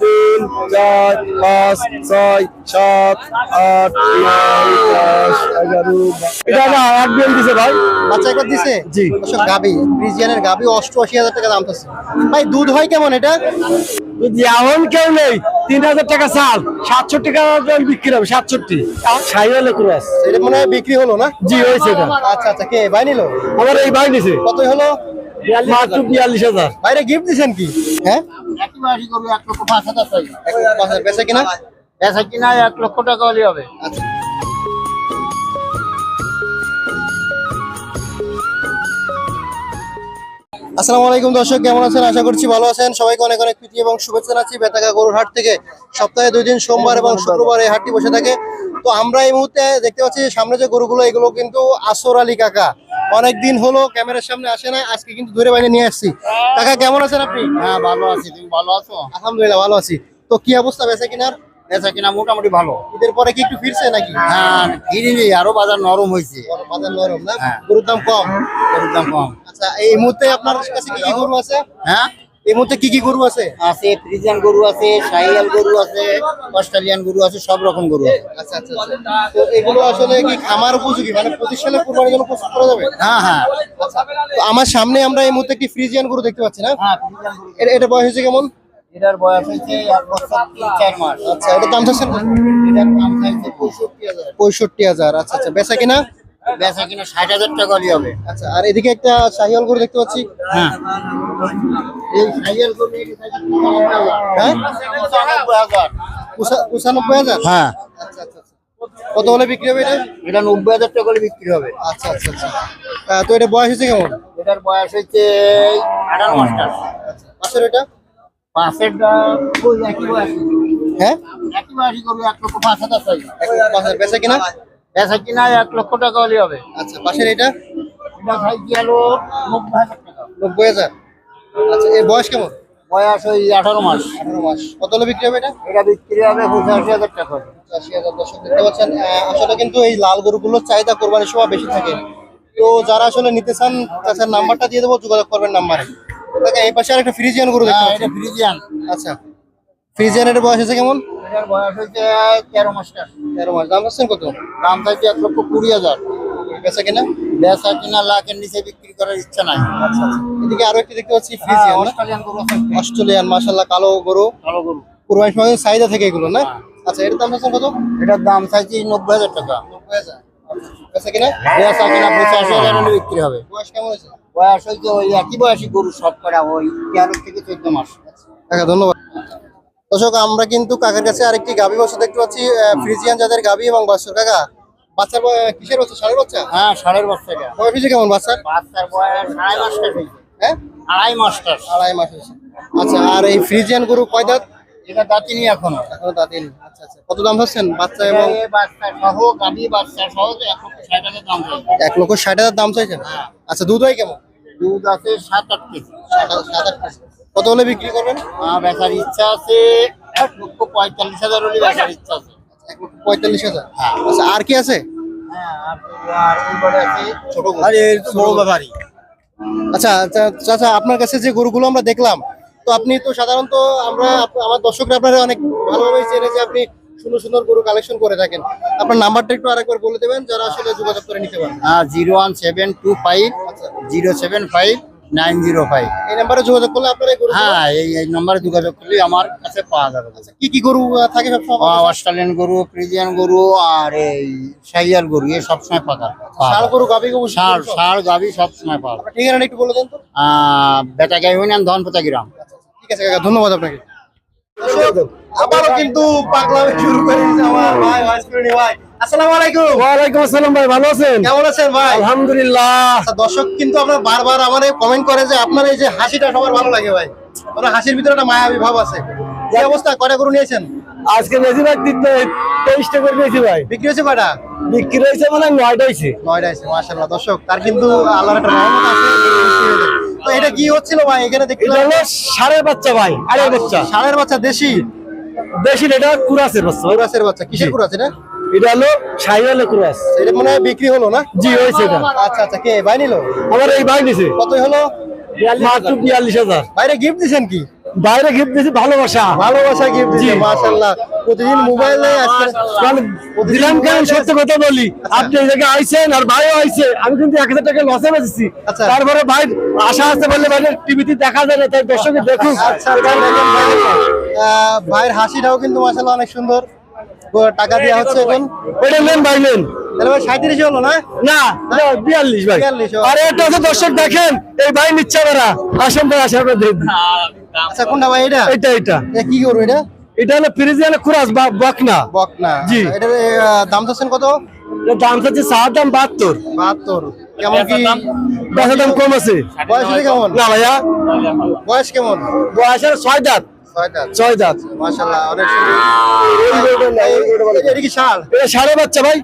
তিন চার পাঁচ ছয় সাত আট নয় দশ এগারো বারো। এটা না দিছে ভাই। বাচ্চা একবার দিছে? জি। দর্শক গাবি ফ্রিজিয়ানের গাবি অষ্টআশি হাজার টাকা দাম ভাই দুধ হয় কেমন এটা? এমন কেউ নেই। তিন হাজার টাকা চাল সাতষট্টি টাকা বিক্রি হবে সাতষট্টি। সাইওয়ালে ক্রস এটা মনে হয় বিক্রি হলো না? জি হয়েছে এটা। আচ্ছা আচ্ছা কে ভাই নিল? আমার এই ভাই নিছে। কত হলো? মাত্র বিয়াল্লিশ হাজার। বাইরে গিফট দিছেন কি? হ্যাঁ? এক লক্ষ পাঁচ হাজার টাকা। এক লক্ষ পাঁচ হাজার। বেচা কিনা? বেচা কিনা এক লক্ষ টাকা হলে হবে। আচ্ছা। আসসালামু আলাইকুম দর্শক কেমন আছেন? আশা করছি ভালো আছেন। সবাইকে অনেক অনেক প্রীতি এবং শুভেচ্ছা জানাচ্ছি বেতাগা গরুর হাট থেকে। সপ্তাহে দুই দিন সোমবার এবং শুক্রবার এই হাটটি বসে থাকে। তো আমরা এই মুহূর্তে দেখতে পাচ্ছি সামনে যে গরুগুলো এগুলো কিন্তু আসর আলী কাকা। অনেক দিন হলো ক্যামেরার সামনে আসে না আজকে কিন্তু ধরে বাইরে নিয়ে আসছি। কাকা কেমন আছেন আপনি? হ্যাঁ ভালো আছি তুমি ভালো আছো? আলহামদুলিল্লাহ ভালো আছি। তো কি অবস্থা বেচা কিনার? বেচা কিনা মোটামুটি ভালো। ঈদের পরে কি একটু ফিরছে নাকি? হ্যাঁ কিনিনি আরও বাজার নরম হয়েছে। বাজার নরম না? হ্যাঁ। গরুর দাম কম? গরুর দাম কম। আচ্ছা এই মুহূর্তে আপনার কাছে কি কি গরু আছে? হ্যাঁ? এই মুহূর্তে কি কি গরু আছে? আছে ফ্রিজিয়ান গরু আছে সাইয়াল গরু আছে অস্ট্রেলিয়ান গরু আছে সব রকম গরু আছে। আচ্ছা আচ্ছা আচ্ছা। তো এগুলো আসলে কি খামার উপযোগী? মানে প্রতিষ্ঠানে কুরবানির জন্য প্রস্তুত করা যাবে? হ্যাঁ হ্যাঁ। আচ্ছা তো আমার সামনে আমরা এই মুহূর্তে একটি ফ্রিজিয়ান গরু দেখতে পাচ্ছি না? হ্যাঁ এটা এটা বয়স হয়েছে কেমন? এটার বয়স হয়েছে এক বছর তিন চার মাস। আচ্ছা এটা দাম চাচ্ছেন? কত? এটার দাম চাইছে পঁয়ষট্টি হাজার। পঁয়ষট্টি হাজার আচ্ছা আচ্ছা। বেচা কিনা? বেচা কিনা ষাট হাজার টাকা হলে হবে। আচ্ছা আর এদিকে একটা শাহিয়াল গরু দেখতে পাচ্ছি। হ্যাঁ। এই সাইয়াল গরু হ্যাঁ? পঁচানব্বই হাজার। হ্যাঁ। আচ্ছা আচ্ছা আচ্ছা। কত হলে বিক্রি হবে এটা? এটা নব্বই হাজার টাকা করে বিক্রি হবে। আচ্ছা আচ্ছা আচ্ছা। তো এটা বয়স হয়েছে কেমন? এটার বয়স হচ্ছে আঠারো মাস্টার পাশের এটা? পাঁচের হ্যাঁ? একই বয়সই করবে এক লক্ষ পাঁচ হাজার। বেচা কিনা? বেচা কিনা এক লক্ষ টাকা হলে হবে। আচ্ছা পাশের এটা? এটা খাই গেল নব্বই হাজার টাকা। নব্বই হাজার। আচ্ছা এর বয়স কেমন? বয়স ওই আঠারো মাস। আঠারো মাস। কত হলে বিক্রি হবে এটা? এটা বিক্রি হবে পঁচাশি হাজার টাকা। আশি হাজার দর্শক দেখতে পাচ্ছেন। আসলে কিন্তু এই লাল গরুগুলোর চাহিদা কোরবানির সময় বেশি থাকে। তো যারা আসলে নিতে চান তাছাড়া নাম্বারটা দিয়ে দেবো যোগাযোগ করবেন নাম্বারে। দেখেন এই পাশে আরেকটা ফ্রিজিয়ান গরু দেখতে হ্যাঁ এটা ফ্রিজিয়ান আচ্ছা। ফ্রিজিয়ানের বয়স হয়েছে কেমন? এটার বয়স হচ্ছে তেরো মাস্টার তেরো মাস। দাম পাচ্ছেন কত? দাম চাইছে এক লক্ষ কুড়ি হাজার। বেচা কিনা? বেচা কিনা লাখের নিচে বিক্রি করার ইচ্ছা নাই। আচ্ছা আচ্ছা। এদিকে আরও একটি দেখতে পাচ্ছি না? অস্ট্রেলিয়ান গরু অস্ট্রেলিয়ান মাশাল্লাহ কালো গরু। ভালো গরু। কুরবানির সময় চাহিদা থেকে এগুলো না? আচ্ছা এর দাম কত? এটার দাম চাইছি নব্বই হাজার টাকা। নব্বই হাজার। বেচা কিনা? বেচা কিনা পঁচাশি হাজার হলে বিক্রি হবে। বয়স কেমন হয়েছে? বয়স ওই একই বয়সী গরু সব করা ওই তেরো থেকে চোদ্দ মাস। ধন্যবাদ। দর্শক আমরা কিন্তু কাকার কাছে আরেকটি গাভী বাচ্চা দেখতে পাচ্ছি ফ্রিজিয়ান জাতের গাভী এবং বাচ্চার কাকা। বাচ্চার কিসের বাচ্চা? ষাঁড়ের বাচ্চা? হ্যাঁ বছর এটা বয়স হয়েছে কেমন বাচ্চার? বাচ্চার বয়স আড়াই মাস্টার হ্যাঁ? আড়াই মাস্টার আড়াই মাস হয়েছে। আচ্ছা আর এই ফ্রিজিয়ান গরু কয় দাঁত? এটা দাঁতিনি এখনও। এখনও দাঁতিন আচ্ছা আচ্ছা। কত দাম হচ্ছেন বাচ্চা এবং বাচ্চা সহ গাভী বাচ্চা সহ এক লক্ষ ষাট হাজার দাম চাইছে। এক লক্ষ ষাট হাজার দাম চাইছেন? আচ্ছা দুধ হয় কেমন? দুধ আছে সাত আট কেজি। সাত আট কেজি। কত হলে বিক্রি করবেন? বেচার ইচ্ছা আছে এক লক্ষ পঁয়তাল্লিশ হাজার হলে বেচার ইচ্ছা আছে। এক লক্ষ পঁয়তাল্লিশ হাজার? আচ্ছা আর কি আছে? হ্যাঁ আচ্ছা আচ্ছা চাচা আপনার কাছে যে গরুগুলো আমরা দেখলাম তো আপনি তো সাধারণত আমরা আমার দর্শকরা আপনারা অনেক ভালোভাবে চেনে যে আপনি সুন্দর সুন্দর গরু কালেকশন করে থাকেন। আপনার নাম্বারটা একটু আরেকবার বলে দেবেন যারা আসলে যোগাযোগ করে নিতে পারেন হ্যাঁ zero one seven two five zero seven five nine zero five. এই নাম্বারে যোগাযোগ করলে আপনার এই গরু হ্যাঁ এই এই নম্বরে যোগাযোগ করলে আমার কাছে পাওয়া যাবে। কি কি গরু আহ, থাকে সবসময় অস্ট্রেলিয়ান গরু ফ্রিজিয়ান গরু আর এই সাইয়াল গরু এ সবসময় ষাড় গরু গাভী গরু ষাড় ষাড় গাভি সবসময় পাওয়া আপনার ঠিকানা একটু বলে দেন তো। আহ, বেটা গাই ইউনিয়ন ধনপতা গ্রাম। ঠিক আছে কাকা ধন্যবাদ আপনাকে। আবারও কিন্তু পাগলামি শুরু করে দিয়েছে আমার ভাই ভাইস্করণী ভাই। আসসালামু আলাইকুম। ওয়ালাইকুম আসসালাম ভাই ভালো আছেন? কেমন আছেন ভাই? আলহামদুলিল্লাহ। আচ্ছা দর্শক কিন্তু আপনার বারবার আমার কমেন্ট করে যে আপনার এই যে হাসিটা সবার ভালো লাগে ভাই। আপনার হাসির ভিতরে একটা মায়াবী ভাব আছে। এই অবস্থা? কয়টা গরু নিয়েছেন? আজকে মেজি ভাই তেইশটা করে নিয়েছি ভাই। বিক্রি হয়েছে কয়টা? বিক্রি হয়েছে মানে নয়টা হয়েছে। নয়টা আছে মাশাআল্লাহ। দর্শক তার কিন্তু আল্লাহর একটা রহমত আছে তো এটা কি হচ্ছিল ভাই? এখানে এটা বাচ্চা ভাই আড়াই বাচ্চা। বাচ্চা দেশি? না, এটা কুরাসের বাচ্চা। কুরাসের বাচ্চা। কিসের। কুরাস এটা? এটা হলো সাইওয়ালে কুরাস। এটা মনে হয় বিক্রি হলো না? জি হয়েছে এটা। আচ্ছা আচ্ছা কে? ভাই নিল? আমার এই ভাই নিছে। কত হলো? মাত্র বিয়াল্লিশ হাজার। বাইরে গিফট দিছেন কি? বাইরে গিফট ভালোবাসা। ভালোবাসা গিফট মাশাআল্লাহ। প্রতিদিন মোবাইলে দিলাম কেন? সত্য কথা বলি। আপনি জায়গায় আইছেন আর ভাইও আইছে। আমি কিন্তু এক হাজার টাকা লসে বেঁচেছি। আচ্ছা। তারপরে ভাই আশা আছে বললে ভাই টিভিতে দেখা যায় না তাই দর্শকে দেখুক। আচ্ছা আচ্ছা, দেখেন ভাইয়ের হাসিটাও কিন্তু মাশাআল্লাহ অনেক সুন্দর। টাকা দেওয়া হচ্ছে এখন? ওইটা নেন ভাই নেন। তাহলে ভাই সাঁত্রিশ হলো না? না বিয়াল্লিশ ভাই। 42 আরে এটা তো দর্শক দেখেন এই ভাই নিচ্ছে বেড়া আসেন ভাই আসেন আচ্ছা কোনটা ভাই এটা? এটা এটা এ কি করব এটা? এটা হলো ফ্রিজিয়ান খুরাস বা বকনা। বক না জি। আচ্ছা, এটার দাম চাচ্ছেন কত? এর দাম চাচ্ছে সাত দাম বাহাত্তর। বাহাত্তর। কেমন কি? বেচা দাম কম আছে। বয়স কেমন? না ভাইয়া। বয়স কেমন? বয়সের ছয় দাঁত। ছয় দাঁত মাশাআল্লাহ অনেক সুন্দর। এটা কি শাল? এটা সাড়ে বাচ্চা ভাই।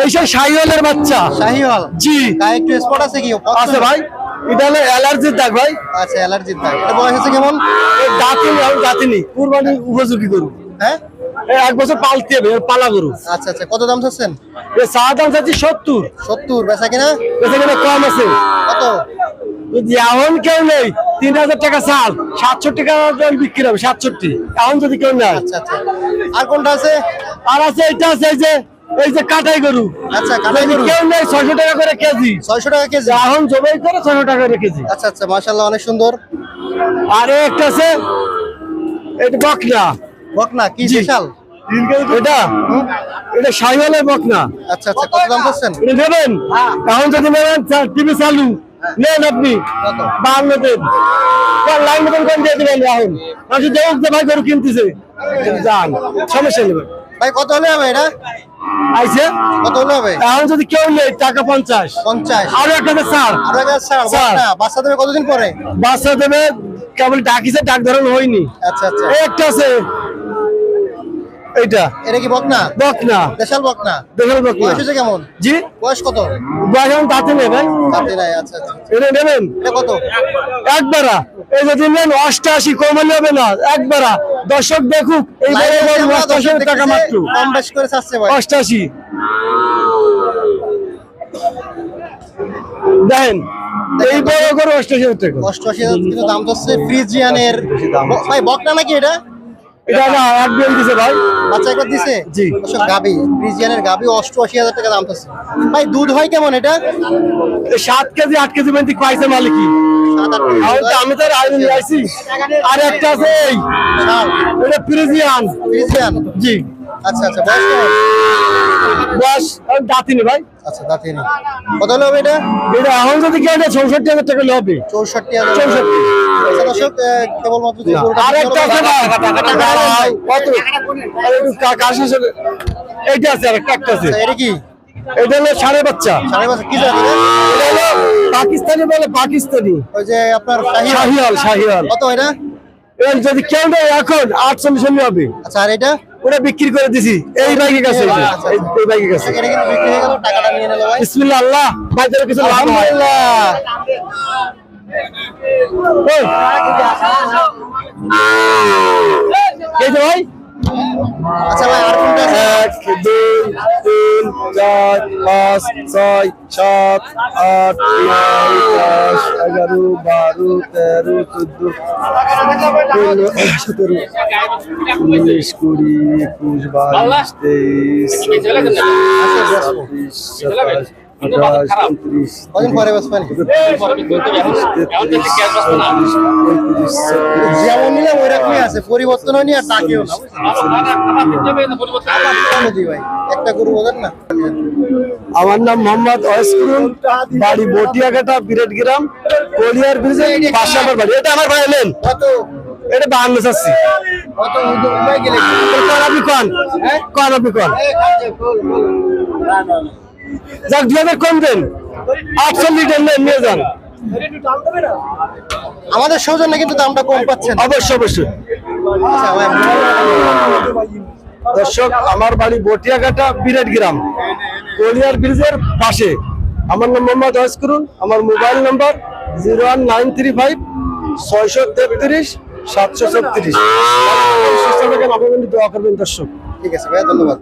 এই সেই শাহিওয়ালের বাচ্চা। শাহিওয়াল? জি। গায়ে একটু স্পট আছে কি? আছে ভাই। এটা হলো অ্যালার্জির দাগ ভাই। আচ্ছা অ্যালার্জির দাগ। এটা বয়স হচ্ছে কেমন? দাঁতিনি আমি দাঁতিনি কুরবানি উপযোগী গরু। হ্যাঁ? এক বছর পালতে হবে পালা গরু। আচ্ছা আচ্ছা। কত দাম চাচ্ছেন? চা দাম চাচ্ছি সত্তর। সত্তর। বেচা কিনা? এখানে কম আছে। কত? এখন কেউ নেই। তিন হাজার টাকা চাল সাতষট্টি টাকা বিক্রি হবে সাতষট্টি। এখন যদি কেউ নেয়। আচ্ছা আচ্ছা। আর কোনটা আছে? আর আছে এটা আছে এই যে এই যে কাটাই গরু। আচ্ছা কাটাই গরু। কেউ নেই ছয়শো টাকা করে কেজি। ছয়শো টাকা কেজি? এখন জবাই করে ছয়শো টাকা করে কেজি। আচ্ছা আচ্ছা মাশাআল্লাহ অনেক সুন্দর। আর একটা আছে এটা বকনা। বকনা কি জি। বিশাল? এটা? এটা সাইওয়ালের বকনা। আচ্ছা আচ্ছা কত দাম চাচ্ছেন নেবেন এখন যদি নেবেন টিভি চালু। নেন আপনি। মতন করে দিয়ে দেবেন এখন মানুষ যে ভাই গরু কিনতেছে যান। সমস্যা নেবেন ভাই। কত হলে হবে এটা? আইছে? কত হলে হবে? এখন যদি কেউ নেই টাকা পঞ্চাশ। পঞ্চাশ। আরও একটা ছাড় আরও এক হাজার ছাড় ছাড়। বাচ্চা দেবে কতদিন পরে? বাচ্চা দেবে কেবল ডাকিছে ডাক ধরন হয়নি। আচ্ছা আচ্ছা। একটা আছে এইটা? এটা কি বকনা? বকনা। দেশাল বকনা? দেখেন বকনা। বয়স কেমন? জি? বয়স কত? বয়স এখন তাতে নেবেন। জানতে নাই আচ্ছা আচ্ছা এটা নেবেন? এটা কত? একবারা এই যদি নেন অষ্টআশি কমালে হবে না। একবারা দর্শক দেখুক এই অষ্টআশি টাকা মাত্র। কম বেশ করে চাচ্ছে ভাই। অষ্টআশি দেখেন এই বড় করে অষ্টআশি টাকা। অষ্টআশি হাজার কিন্তু দাম চাচ্ছে ফ্রিজিয়ানের ভাই বকনা নাকি এটা? এটা দিছে ভাই। বাচ্চা একবার দিছে? জি। দর্শক গাবি ফ্রিজিয়ানের গাবি অষ্টআশি হাজার টাকা দাম ভাই দুধ হয় কেমন এটা? সাত কেজি আট কেজি মেন্টি পাইছে মালিকি আমি তো আর আইছি আর একটা আছে এই। এটা ফ্রিজিয়ান। ফ্রিজিয়ান? জি। আচ্ছা আচ্ছা বয়স দাঁতিনি ভাই। আচ্ছা দাঁতিয়ে নি কত হবে এটা? এটা এখন যদি চৌষট্টি হাজার টাকা হবে। চৌষট্টি হাজার চৌষট্টি। আচ্ছা দর্শক আহ, কেবলমাত্র যে গরুটা আছে বিক্রি ভাই হলো, ভাই, কত? আরে একটু কা- কার শেষে এইটা আছে আর একটা একটা আছে। আচ্ছা, এটা কি? এটা হলো সাড়ে বাচ্চা। সাড়ে পাঁচ কি জানি এটা হলো পাকিস্তানি বলে পাকিস্তানি। ওই যে আপনার। শাহিয়াল। শাহিয়াল কত এটা? এর যদি কেউ নেই এখন আটচল্লিশ হলে হবে। আচ্ছা আর এটা? ওটা বিক্রি করে দিছি। এই বাইকের কাছে এই আচ্ছা, বাইকের কাছে। হয়ে বিসমিল্লাহ আল্লাহ। ভাইদের কিছু লাভ হয় আলহামদুলিল্লাহ ভাই আচ্ছা ভাই আর কোনটা? এক দুই তিন চার পাঁচ ছয় সাত আট নয় দশ এগারো বারো তেরো চোদ্দ পনেরো সতেরো উনিশ কুড়ি একুশ বাইশ তেইশ চব্বিশ, সাতাশ আঠাশ উনত্রিশ যেমন নিলাম ওই রকমই আছে পরিবর্তন হয়নি আর টাকেও ভাই? একটা গরু বোঝেন না। আমার নাম মোহাম্মদ ওয়াইসকুরুল বাড়ি বটিয়াঘাটা বিরেট গ্রাম কলিয়ার ব্রিজে পাশে আমার বাড়ি। এটা আমার ভাই এলেন কত? এটা বাহান্ন চাচ্ছি। আপনি কন? কন? আপনি কন যাক দুই হাজার কম দেন। আটশো লিটার নেন নিয়ে যান। আমাদের সৌজন্যে কিন্তু দামটা কম পাচ্ছেন। অবশ্যই অবশ্যই। আচ্ছা দর্শক আমার বাড়ি বটিয়াঘাটা বিরাট গ্রাম। কলিয়ার ব্রিজের পাশে। আমার নাম মোহাম্মদ ওয়াইসকুরুল আমার mobile number zero one nine three five ছয়শো তেত্রিশ সাতশো ছত্রিশ। সুস্থ থাকেন আপনারা দোয়া করবেন দর্শক ঠিক আছে ভাই ধন্যবাদ।